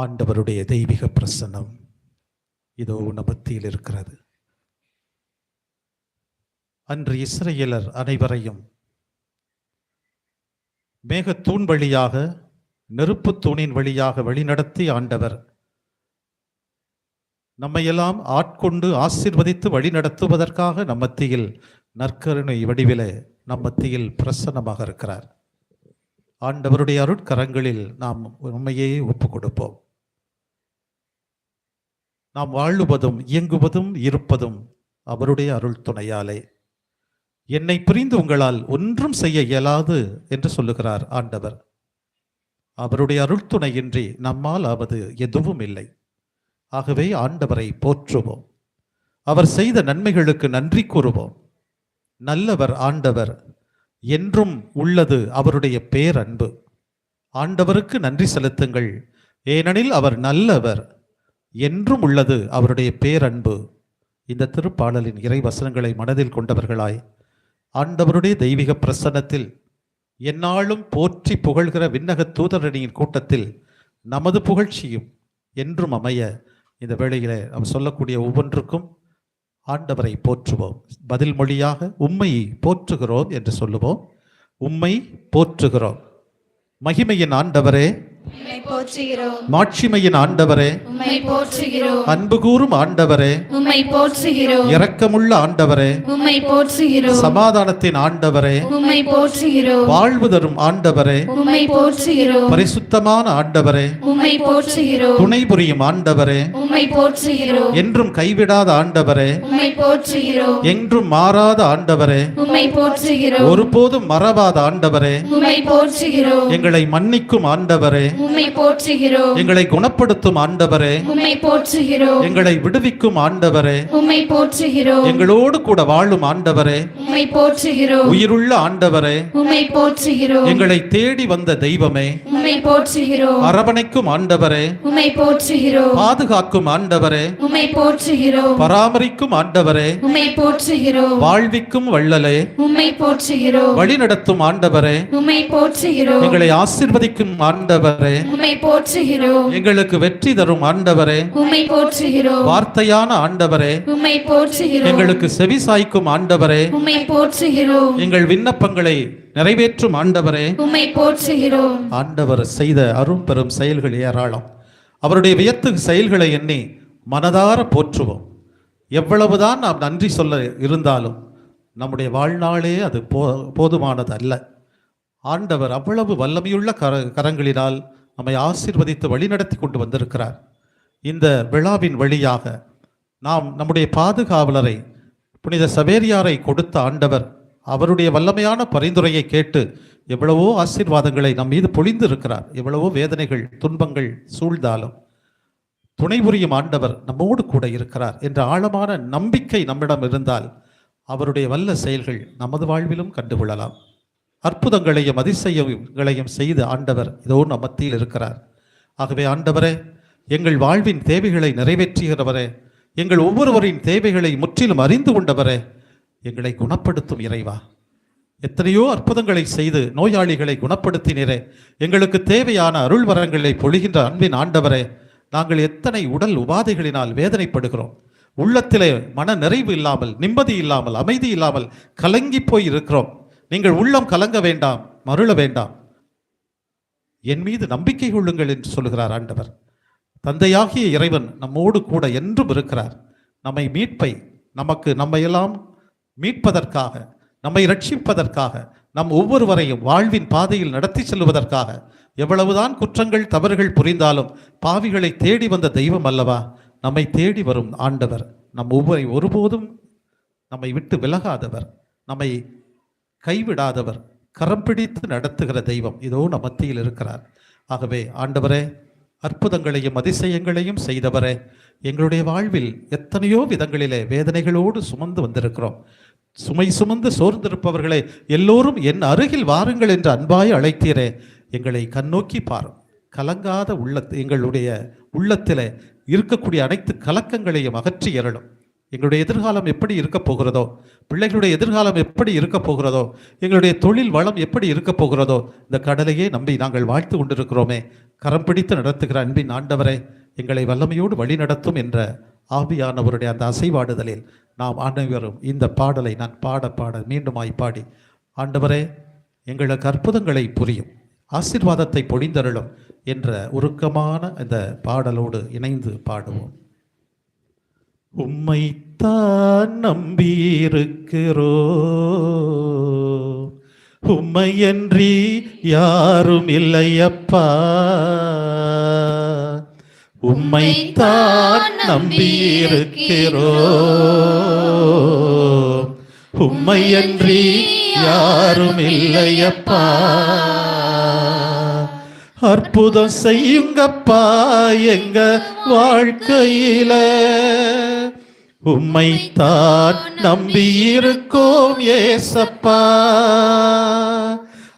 ஆண்டவருடைய தெய்வீக பிரசன்னம் இதோ உன் மத்தியில் இருக்கிறது. அன்று இஸ்ரேலர் அனைவரையும் மேகத்தூண் வழியாக நெருப்புத் தூணின் வழியாக வழிநடத்தி ஆண்டவர் நம்மையெல்லாம் ஆட்கொண்டு ஆசீர்வதித்து வழிநடத்துவதற்காக நம்மத்தியில் நற்கருணை வடிவில நம்மத்தியில் பிரசன்னமாக இருக்கிறார். ஆண்டவருடைய அருட்கரங்களில் நாம் உண்மையே ஒப்பு கொடுப்போம் நாம் வாழுவதும் இயங்குவதும் இருப்பதும் அவருடைய அருள் துணையாலே. என்னை புரிந்து உங்களால் ஒன்றும் செய்ய இயலாது என்று சொல்லுகிறார் ஆண்டவர். அவருடைய அருள் துணையின்றி நம்மால் ஆவது எதுவும் இல்லை. ஆகவே ஆண்டவரை போற்றுவோம். அவர் செய்த நன்மைகளுக்கு நன்றி கூறுவோம். நல்லவர் ஆண்டவர் என்றும் உள்ளது அவருடைய பேரன்பு. ஆண்டவருக்கு நன்றி செலுத்துங்கள். ஏனெனில் அவர் நல்லவர். என்றும் உள்ளது அவருடைய பேரன்பு. இந்த திருப்பாடலின் இறை வசனங்களை மனதில் கொண்டவர்களாய் ஆண்டவருடைய தெய்வீக பிரசன்னத்தில் எந்நாளும் போற்றி புகழ்கிற விண்ணக தூதரணியின் கூட்டத்தில் நமது புகழ்ச்சியும் என்றும் அமைய இந்த வேளையிலே நாம் சொல்லக்கூடிய ஒவ்வொன்றுக்கும் ஆண்டவரை போற்றுவோம். பதில் மொழியாக உம்மை போற்றுகிறோம் என்று சொல்லுவோம். உம்மை போற்றுகிறோம். மகிமையின் ஆண்டவரே மாட்சிமையின் ஆண்டவரே உம்மை போற்றுகிறோம் அன்பு கூறும் ஆண்டவரே உம்மை போற்றுகிறோம் இரக்கமுள்ள ஆண்டவரே உம்மை போற்றுகிறோம் சமாதானத்தின் ஆண்டவரே உம்மை போற்றுகிறோம் வாழ்வு தரும் ஆண்டவரே உம்மை போற்றுகிறோம் பரிசுத்தமான ஆண்டவரே உம்மை போற்றுகிறோம் துணை புரியும் ஆண்டவரே உம்மை போற்றுகிறோம் என்றும் கைவிடாத ஆண்டவரே உம்மை போற்றுகிறோம் என்றும் மாறாத ஆண்டவரே உம்மை போற்றுகிறோம் ஒருபோதும் மறவாத ஆண்டவரே உம்மை போற்றுகிறோம் எங்களை மன்னிக்கும் ஆண்டவரே உம்மை போற்றுகிறோம் எங்களை குணப்படுத்தும் ஆண்டவரே உம்மை போற்றுகிறோம் எங்களை விடுவிக்கும் ஆண்டவரே உம்மை போற்றுகிறோம் எங்களோடு கூட வாழும் ஆண்டவரே உம்மை போற்றுகிறோம் உயிருள்ள ஆண்டவரே உம்மை போற்றுகிறோம் எங்களை தேடி வந்த தெய்வமே உம்மை போற்றுகிறோம் அரவணைக்கும் ஆண்டவரே உம்மை போற்றுகிறோம் பாதுகாக்கும் ஆண்டவரே உம்மை போற்றுகிறோம் பராமரிக்கும் ஆண்டவரே உம்மை போற்றுகிறோம் வாழ்விக்கும் வள்ளலே உம்மை போற்றுகிறோம் வழிநடத்தும் ஆண்டவரே உம்மை போற்றுகிறோம் எங்களை ஆசிர்வதிக்கும் ஆண்டவரே உம்மை போற்றுகிறோம். எங்களுக்கு வெற்றி தரும் ஆண்டவரே. உம்மை போற்றுகிறோம். வார்த்தையான ஆண்டவரே. உம்மை போற்றுகிறோம். எங்களுக்கு செவி சாய்க்கும் ஆண்டவரே. உம்மை போற்றுகிறோம். எங்கள் விண்ணப்பங்களை நிறைவேற்றும் ஆண்டவரே. உம்மை போற்றுகிறோம். ஆண்டவர் செய்த அரும் பெரும் செயல்கள் ஏராளம். அவருடைய வியத்து செயல்களை எண்ணி மனதார போற்றுவோம். எவ்வளவுதான் நாம் நன்றி சொல்ல இருந்தாலும் நம்முடைய வாழ்நாளே அது போ போதுமானது அல்ல ஆண்டவர் அவ்வளவு வல்லமையுள்ள கர கரங்களினால் நம்மை ஆசிர்வதித்து வழிநடத்தி கொண்டு வந்திருக்கிறார். இந்த விழாவின் வழியாக நாம் நம்முடைய பாதுகாவலரை புனித சவேரியாரை கொடுத்த ஆண்டவர் அவருடைய வல்லமையான பரிந்துரையை கேட்டு எவ்வளவோ ஆசீர்வாதங்களை நம் மீது பொழிந்து இருக்கிறார் எவ்வளவோ வேதனைகள் துன்பங்கள் சூழ்ந்தாலும் துணை புரியும் ஆண்டவர் நம்மோடு கூட இருக்கிறார் என்ற ஆழமான நம்பிக்கை நம்மிடம் இருந்தால் அவருடைய வல்ல செயல்கள் நமது வாழ்விலும் கண்டுகொள்ளலாம். அற்புதங்களையும் அதிசயங்களையும் செய்து ஆண்டவர் இதோ நம் மத்தியில் இருக்கிறார். ஆகவே ஆண்டவரே எங்கள் வாழ்வின் தேவைகளை நிறைவேற்றுகிறவரே எங்கள் ஒவ்வொருவரின் தேவைகளை முற்றிலும் அறிந்து கொண்டவரே எங்களை குணப்படுத்தும் இறைவா. எத்தனையோ அற்புதங்களை செய்து நோயாளிகளை குணப்படுத்தினரே எங்களுக்கு தேவையான அருள் வரங்களை பொழிகின்ற அன்பின் ஆண்டவரே நாங்கள் எத்தனை உடல் உபாதைகளினால் வேதனைப்படுகிறோம். உள்ளத்திலே மன நிறைவு இல்லாமல் நிம்மதி இல்லாமல் அமைதி இல்லாமல் கலங்கி போய் இருக்கிறோம். நீங்கள் உள்ளம் கலங்க வேண்டாம் மருள வேண்டாம். என் மீது நம்பிக்கை கொள்ளுங்கள் என்று சொல்லுகிறார் ஆண்டவர். தந்தையாகிய இறைவன் நம்மோடு கூட என்றும் இருக்கிறார். நம்மை மீட்பை நமக்கு நம்மையெல்லாம் மீட்பதற்காக நம்மை ரட்சிப்பதற்காக நம் ஒவ்வொருவரையும் வாழ்வின் பாதையில் நடத்தி செல்வதற்காக எவ்வளவுதான் குற்றங்கள் தவறுகள் புரிந்தாலும் பாவிகளை தேடி வந்த தெய்வம் அல்லவா? நம்மை தேடி வரும் ஆண்டவர். நம் ஒவ்வொரு ஒருபோதும் நம்மை விட்டு விலகாதவர். நம்மை கைவிடாதவர் கரம் பிடித்து நடத்துகிற தெய்வம் இதோ நம் மத்தியில் இருக்கிறார். ஆகவே ஆண்டவரே அற்புதங்களையும் அதிசயங்களையும் செய்தவரே எங்களுடைய வாழ்வில் எத்தனையோ விதங்களிலே வேதனைகளோடு சுமந்து வந்திருக்கிறோம். சுமை சுமந்து சோர்ந்திருப்பவர்களே எல்லோரும் என் அருகில் வாருங்கள் என்று அன்பாய் அழைத்தீரே எங்களை கண்ணோக்கி பாரும். கலங்காத உள்ளத் எங்களுடைய உள்ளத்தில் இருக்கக்கூடிய அனைத்து கலக்கங்களையும் அகற்றி எறலும் எங்களுடைய எதிர்காலம் எப்படி இருக்க போகிறதோ பிள்ளைகளுடைய எதிர்காலம் எப்படி இருக்க போகிறதோ எங்களுடைய தொழில் வளம் எப்படி இருக்க போகிறதோ இந்த கடலையே நம்பி நாங்கள் வாழ்த்து கொண்டிருக்கிறோமே. கரம் பிடித்து நடத்துகிற அன்பின் ஆண்டவரே எங்களை வல்லமையோடு வழி நடத்தும் என்ற ஆவியானவருடைய அந்த அசைவாடுதலில் நாம் அனைவரும் இந்த பாடலை நான் பாட பாட மீண்டுமாய் பாடி ஆண்டவரே எங்களுக்கு அற்புதங்களை புரியும் ஆசீர்வாதத்தை பொழிந்தருளும் என்ற உருக்கமான இந்த பாடலோடு இணைந்து பாடுவோம். உம்மைத்தான் நம்பியிருக்கிறோ உம்மையன்றி யாரும் இல்லையப்பா. உம்மைத்தான் நம்பியிருக்கிறோ உம்மையன்றி யாரும் இல்லையப்பா. அற்புதம் செய்யுங்கப்பா எங்க வாழ்க்கையில. உம்மைத்தான் நம்பி இருக்கோம் ஏசப்பா.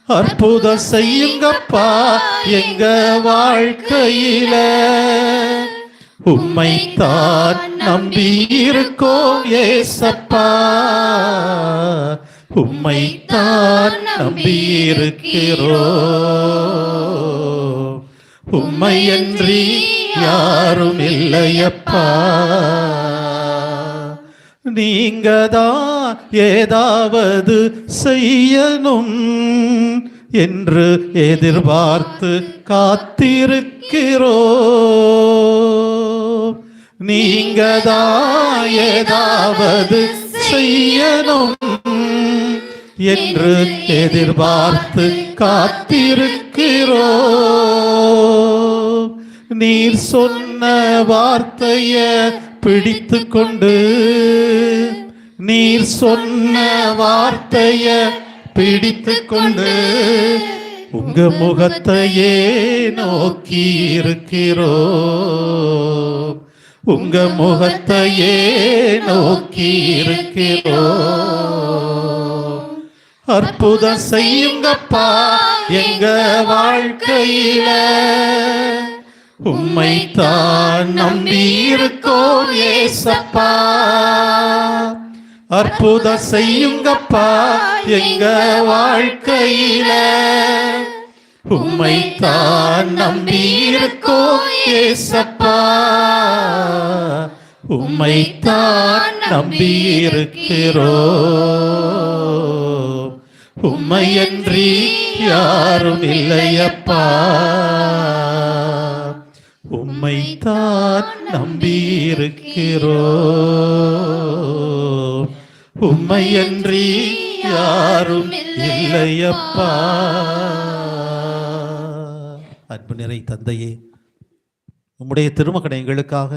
அற்புதம் செய்யுங்கப்பா எங்க வாழ்க்கையில. உம்மைத்தான் நம்பி இருக்கோம் ஏசப்பா. உம்மைத்தான் நம்பி இருக்கிறோம் உம்மையன்றி யாரும் இல்லையப்பா நீங்க தான் ஏதாவது செய்யணும் என்று எதிர்பார்த்து காத்திருக்கிறோ நீங்க தான் ஏதாவது செய்யணும் என்று எதிர்பார்த்து காத்திருக்கிறோ நீர் சொன்ன வார்த்தைய பிடித்து கொண்டு நீர் சொன்ன வார்த்தைய பிடித்து கொண்டு உங்க முகத்தையே நோக்கி இருக்கிறோ உங்க முகத்தையே நோக்கி இருக்கிறோம் அற்புதம் செய்யுங்கப்பா எங்க வாழ்க்கையில. உம்மைத்தான் நம்பி இருக்கோம் ஏசப்பா. அற்புதம் செய்யுங்கப்பா எங்க வாழ்க்கையில. உம்மைத்தான் நம்பி இருக்கோம் ஏசப்பா. உம்மைத்தான் நம்பி உம்மையன்றி யாரும் இல்லையப்பா உம்மைத்தான் நம்பி உம்மையன்றி யாரும் இல்லையப்பா அன்பு நிறை தந்தையே உம்முடைய திருமகனை எங்களுக்காக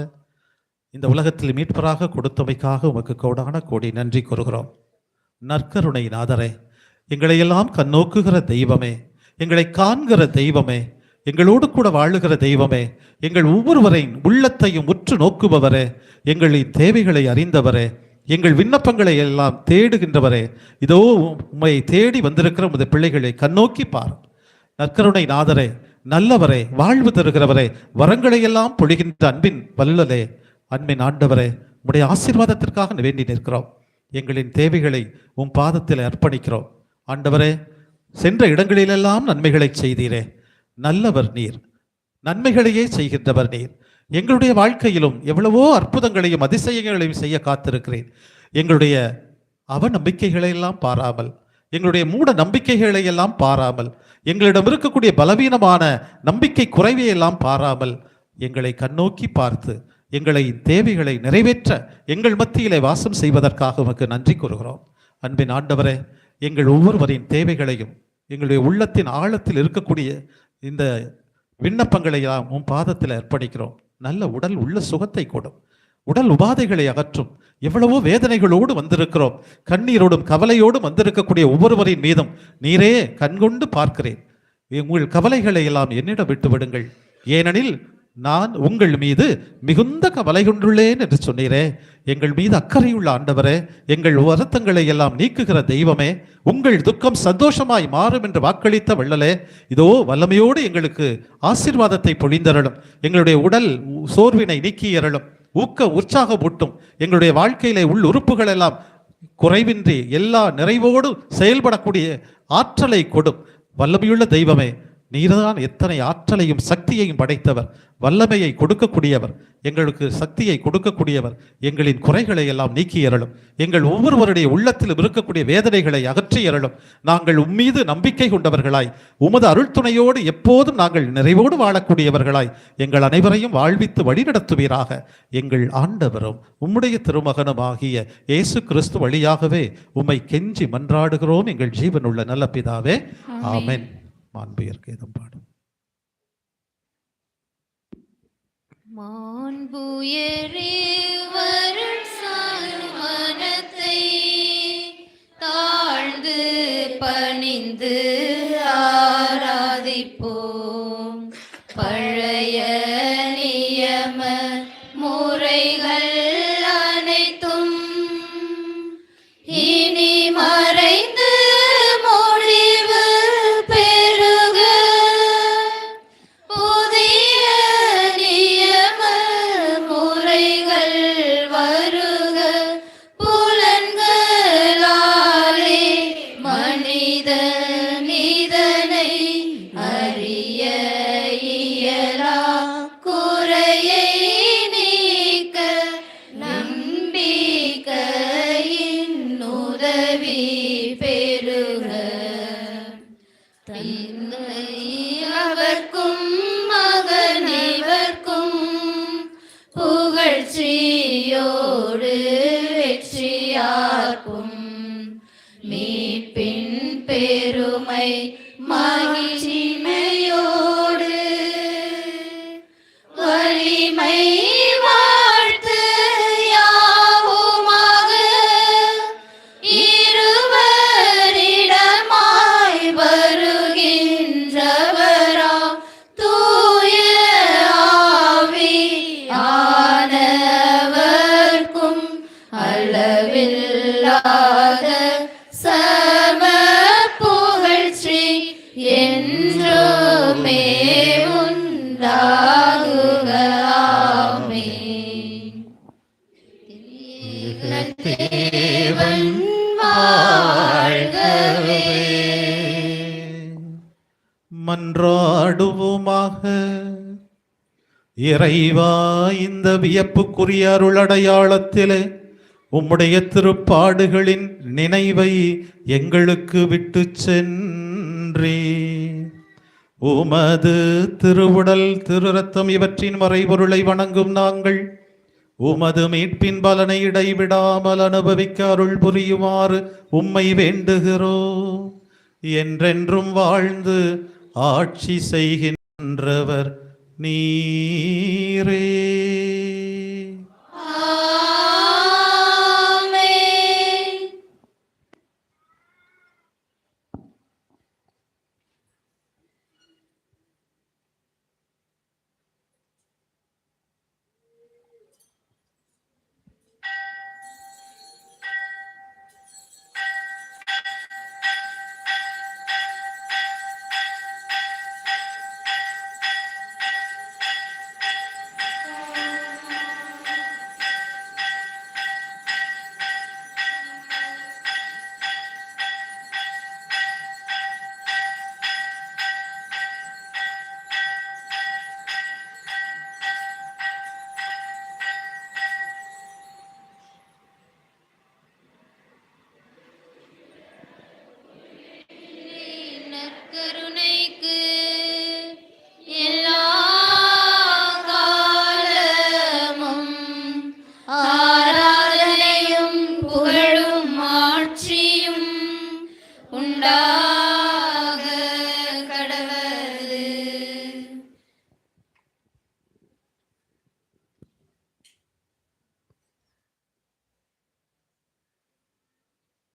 இந்த உலகத்தில் மீட்பராக கொடுத்தமைக்காக உமக்கு கோடான கோடி நன்றி கூறுகிறோம். நற்கருணை நாதரே எங்களை எல்லாம் கண்ணோக்குகிற தெய்வமே எங்களை காண்கிற தெய்வமே எங்களோடு கூட வாழுகிற தெய்வமே எங்கள் ஒவ்வொருவரின் உள்ளத்தையும் உற்று நோக்குபவரே எங்களின் தேவைகளை அறிந்தவரே எங்கள் விண்ணப்பங்களை எல்லாம் தேடுகின்றவரே இதோ உம்மை தேடி வந்திருக்கிற உமது பிள்ளைகளை கண்ணோக்கி பார். நற்கருணை நாதரே நல்லவரே வாழ்வு தருகிறவரே வரங்களை எல்லாம் பொழிகின்ற அன்பின் வல்லலே அன்பின் ஆண்டவரே உடைய ஆசீர்வாதத்திற்காக வேண்டி நிற்கிறோம். எங்களின் தேவைகளை உன் பாதத்தில் அர்ப்பணிக்கிறோம். ஆண்டவரே சென்ற இடங்களிலெல்லாம் நன்மைகளை செய்தீரே. நல்லவர் நீர். நன்மைகளையே செய்கின்றவர் நீர். எங்களுடைய வாழ்க்கையிலும் எவ்வளவோ அற்புதங்களையும் அதிசயங்களையும் செய்ய காத்திருக்கிறேன் எங்களுடைய அவ நம்பிக்கைகளையெல்லாம் பாராமல் எங்களுடைய மூட நம்பிக்கைகளை எல்லாம் பாராமல் எங்களிடம் இருக்கக்கூடிய பலவீனமான நம்பிக்கை குறைவையெல்லாம் பாராமல் எங்களை கண்ணோக்கி பார்த்து எங்களை தேவைகளை நிறைவேற்ற எங்கள் மத்தியிலே வாசம் செய்வதற்காக உமக்கு நன்றி கூறுகிறோம். அன்பின் ஆண்டவரே எங்கள் ஒவ்வொருவரின் தேவைகளையும் எங்களுடைய உள்ளத்தின் ஆழத்தில் இருக்கக்கூடிய இந்த விண்ணப்பங்களை எல்லாம் உன் பாதத்தில் அர்ப்பணிக்கிறோம். நல்ல உடல் உள்ள சுகத்தை கொடும். உடல் உபாதைகளை அகற்றும். எவ்வளவோ வேதனைகளோடு வந்திருக்கிறோம். கண்ணீரோடும் கவலையோடும் வந்திருக்கக்கூடிய ஒவ்வொருவரின் மீதும் நீரே கண்கொண்டு பார்க்கிறேன். உங்கள் கவலைகளை எல்லாம் என்னிடம் விட்டு விடுங்கள். ஏனெனில் நான் உங்கள் மீது மிகுந்த கவலை கொண்டுள்ளேன் என்று சொன்னீரே. எங்கள் மீது அக்கறையுள்ள ஆண்டவரே எங்கள் வருத்தங்களை எல்லாம் நீக்குகிற தெய்வமே உங்கள் துக்கம் சந்தோஷமாய் மாறும் என்று வாக்களித்த வள்ளலே இதோ வல்லமையோடு எங்களுக்கு ஆசீர்வாதத்தை பொழிந்தரலும் எங்களுடைய உடல் சோர்வினை நீக்கியருளும். ஊக்க உற்சாகமூட்டும். எங்களுடைய வாழ்க்கையிலே உள் உறுப்புகள் எல்லாம் குறைவின்றி எல்லா நிறைவோடு செயல்படக்கூடிய ஆற்றலை கொடும். வல்லமையுள்ள தெய்வமே நீர்தான் எத்தனை ஆற்றலையும் சக்தியையும் படைத்தவர் வல்லமையை கொடுக்கக்கூடியவர் எங்களுக்கு சக்தியை கொடுக்கக்கூடியவர் எங்களின் குறைகளை எல்லாம் நீக்கி எறலும் எங்கள் ஒவ்வொருவருடைய உள்ளத்திலும் இருக்கக்கூடிய வேதனைகளை அகற்றி எறலும் நாங்கள் உம்மீது நம்பிக்கை கொண்டவர்களாய் உமது அருள் துணையோடு எப்போதும் நாங்கள் நிறைவோடு வாழக்கூடியவர்களாய் எங்கள் அனைவரையும் வாழ்வித்து வழிநடத்துவீராக. எங்கள் ஆண்டவரும் உம்முடைய திருமகனும் ஆகிய இயேசு கிறிஸ்து வழியாகவே உம்மை கெஞ்சி மன்றாடுகிறோம். எங்கள் ஜீவனுள்ள நல்ல பிதாவே ஆமென். மாண்புயர்க்கு ஏதும் பாடும். மனத்தை தாழ்ந்து பணிந்து மன்றாடுவோமாக இறைவா இந்த வியப்புக்குரிய அருளடையாளத்திலே உம்முடைய திருப்பாடுகளின் நினைவை எங்களுக்கு விட்டு சென்றே உமது திருவுடல் திருரத்தம் இவற்றின் மறைபொருளை வணங்கும் நாங்கள் உமது மீட்பின் பலனை இடைவிடாமல் அனுபவிக்க அருள் புரியுமாறு உம்மை வேண்டுகிறோம். என்றென்றும் வாழ்ந்து ஆட்சி செய்கின்றவர் நீரே.